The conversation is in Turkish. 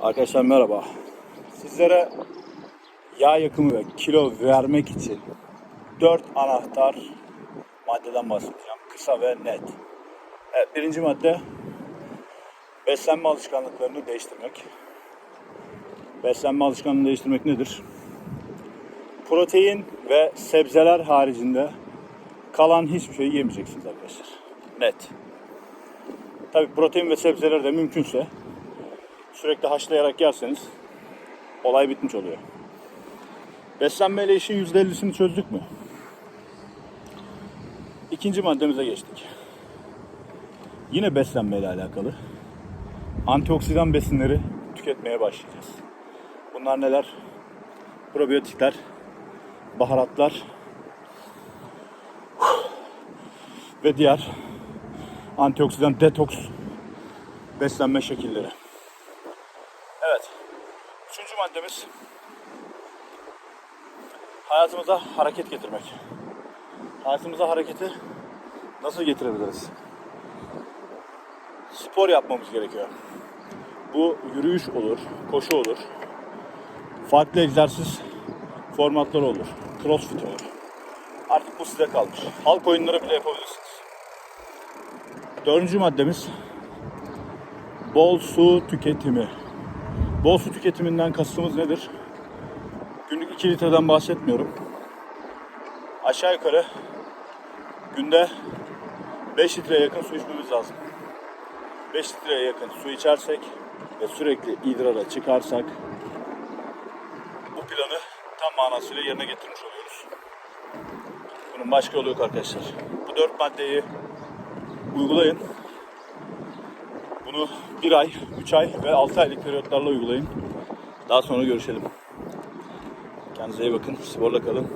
Arkadaşlar merhaba. Sizlere yağ yakımı ve kilo vermek için 4 anahtar maddeden bahsedeceğim. Kısa ve net. Evet, birinci madde beslenme alışkanlıklarını değiştirmek. Beslenme alışkanlığını değiştirmek nedir? Protein ve sebzeler haricinde kalan hiçbir şeyi yemeyeceksiniz arkadaşlar. Net. Tabii protein ve sebzeleri de mümkünse sürekli haşlayarak yerseniz olay bitmiş oluyor. Beslenmeyle işin %50'sini çözdük mü? İkinci maddemize geçtik. Yine beslenmeyle alakalı. Antioksidan besinleri tüketmeye başlayacağız. Bunlar neler? Probiyotikler, baharatlar ve diğer antioksidan detoks beslenme şekilleri. Evet. Üçüncü maddemiz hayatımıza hareket getirmek. Hayatımıza hareketi nasıl getirebiliriz? Spor yapmamız gerekiyor. Bu yürüyüş olur, koşu olur. Farklı egzersiz formatları olur. Crossfit olur. Artık bu size kalmış. Halk oyunları bile yapabilirsiniz. Dördüncü maddemiz bol su tüketimi. Bol su tüketiminden kastımız nedir? Günlük 2 litreden bahsetmiyorum. Aşağı yukarı günde 5 litreye yakın su içmemiz lazım. 5 litreye yakın su içersek ve sürekli idrara çıkarsak bu planı tam manasıyla yerine getirmiş oluyoruz. Bunun başka yolu yok arkadaşlar. Bu dört maddeyi uygulayın. Bunu bir ay, üç ay ve altı aylık periyotlarla uygulayın. Daha sonra görüşelim. Kendinize iyi bakın. Sporla kalın.